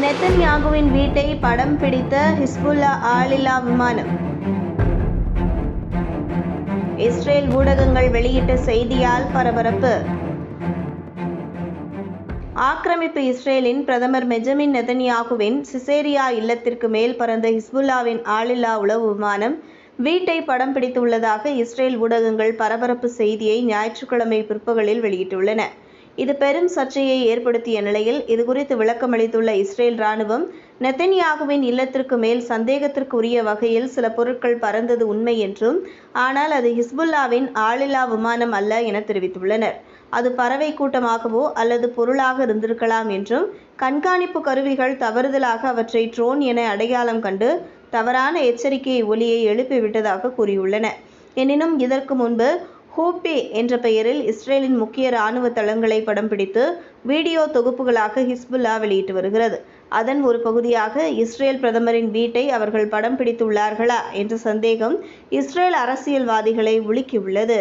நெத்தன்யாகுவின் வீட்டை படம் பிடித்த ஹிஸ்புல்லா ஆளில்லா விமானம். இஸ்ரேல் ஊடகங்கள் வெளியிட்ட செய்தியால் பரபரப்பு. ஆக்கிரமிப்பு இஸ்ரேலின் பிரதமர் மெஜமின் நெதன்யாகுவின் சிசேரியா இல்லத்திற்கு மேல் பறந்த ஹிஸ்புல்லாவின் ஆளில்லா உளவு விமானம் வீட்டை படம் பிடித்துள்ளதாக இஸ்ரேல் ஊடகங்கள் பரபரப்பு செய்தியை ஞாயிற்றுக்கிழமை பிற்பகலில் வெளியிட்டுள்ளன. இது பெரும் சர்ச்சையை ஏற்படுத்திய நிலையில் இதுகுறித்து விளக்கமளித்துள்ள இஸ்ரேல் ராணுவம் நெத்தன்யாகுவின் இல்லத்திற்கு மேல் சந்தேகத்திற்கு உரிய வகையில் சில பொருட்கள் பறந்தது உண்மை என்றும் ஆனால் அது ஹிஸ்புல்லாவின் ஆளில்லா விமானம் அல்ல என தெரிவித்துள்ளனர். அது பறவை கூட்டமாகவோ அல்லது பொருளாக இருந்திருக்கலாம் என்றும் கண்காணிப்பு கருவிகள் தவறுதலாக அவற்றை ட்ரோன் என அடையாளம் கண்டு தவறான எச்சரிக்கை ஒலியை எழுப்பிவிட்டதாக கூறியுள்ளன. எனினும் இதற்கு முன்பு ஹூப்பே என்ற பெயரில் இஸ்ரேலின் முக்கிய இராணுவ தளங்களை படம் பிடித்து வீடியோ தொகுப்புகளாக ஹிஸ்புல்லா வெளியிட்டு வருகிறது. அதன் ஒரு பகுதியாக இஸ்ரேல் பிரதமரின் வீட்டை அவர்கள் படம் பிடித்துள்ளார்களா என்ற சந்தேகம் இஸ்ரேல் அரசியல்வாதிகளை உலுக்கியுள்ளது.